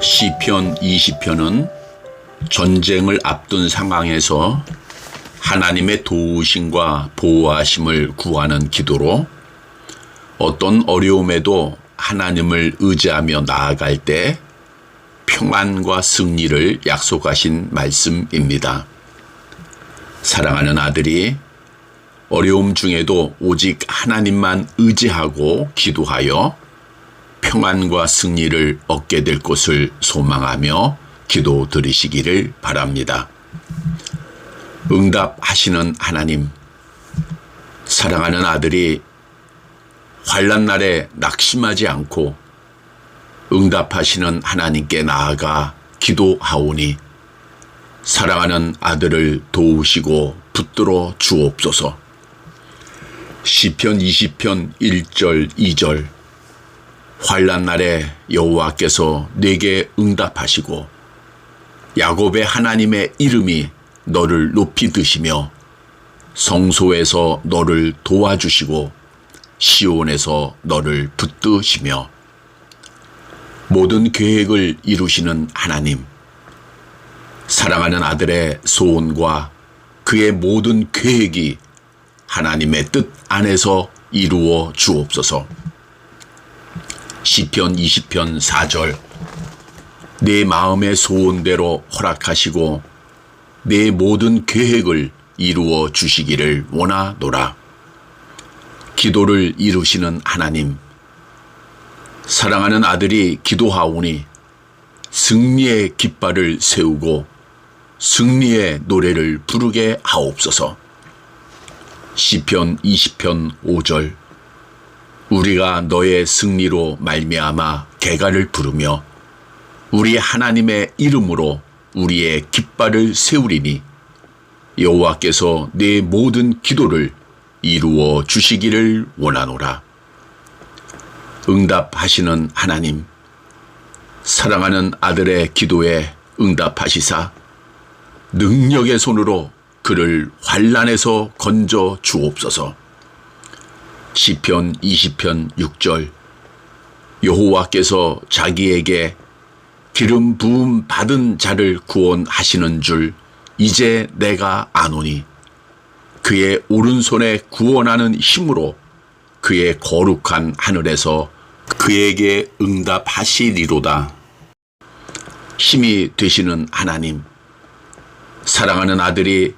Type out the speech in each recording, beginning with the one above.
시편 20편은 전쟁을 앞둔 상황에서 하나님의 도우심과 보호하심을 구하는 기도로 어떤 어려움에도 하나님을 의지하며 나아갈 때 평안과 승리를 약속하신 말씀입니다. 사랑하는 아들이 어려움 중에도 오직 하나님만 의지하고 기도하여 평안과 승리를 얻게 될 것을 소망하며 기도 드리시기를 바랍니다. 응답하시는 하나님, 사랑하는 아들이 환란 날에 낙심하지 않고 응답하시는 하나님께 나아가 기도하오니 사랑하는 아들을 도우시고 붙들어 주옵소서. 시편 20편 1절 2절 환란 날에 여호와께서 내게 응답하시고 야곱의 하나님의 이름이 너를 높이 드시며 성소에서 너를 도와주시고 시온에서 너를 붙드시며 모든 계획을 이루시는 하나님 사랑하는 아들의 소원과 그의 모든 계획이 하나님의 뜻 안에서 이루어 주옵소서. 시편 20편 4절 내 마음의 소원대로 허락하시고 내 모든 계획을 이루어 주시기를 원하노라. 기도를 이루시는 하나님 사랑하는 아들이 기도하오니 승리의 깃발을 세우고 승리의 노래를 부르게 하옵소서. 시편 20편 5절 우리가 너의 승리로 말미암아 개가를 부르며 우리 하나님의 이름으로 우리의 깃발을 세우리니 여호와께서 내 모든 기도를 이루어 주시기를 원하노라. 응답하시는 하나님, 사랑하는 아들의 기도에 응답하시사 능력의 손으로 그를 환란에서 건져 주옵소서. 시편 20편 6절 여호와께서 자기에게 기름 부음 받은 자를 구원하시는 줄 이제 내가 아노니 그의 오른손에 구원하는 힘으로 그의 거룩한 하늘에서 그에게 응답하시리로다. 힘이 되시는 하나님, 사랑하는 아들이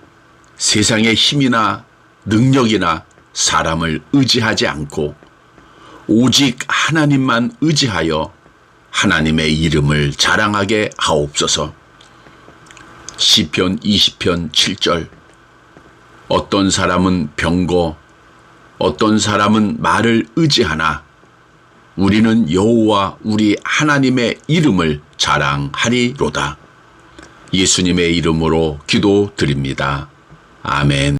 세상의 힘이나 능력이나 사람을 의지하지 않고 오직 하나님만 의지하여 하나님의 이름을 자랑하게 하옵소서. 시편 20편 7절 어떤 사람은 병거 어떤 사람은 말을 의지하나 우리는 여호와 우리 하나님의 이름을 자랑하리로다. 예수님의 이름으로 기도드립니다. 아멘.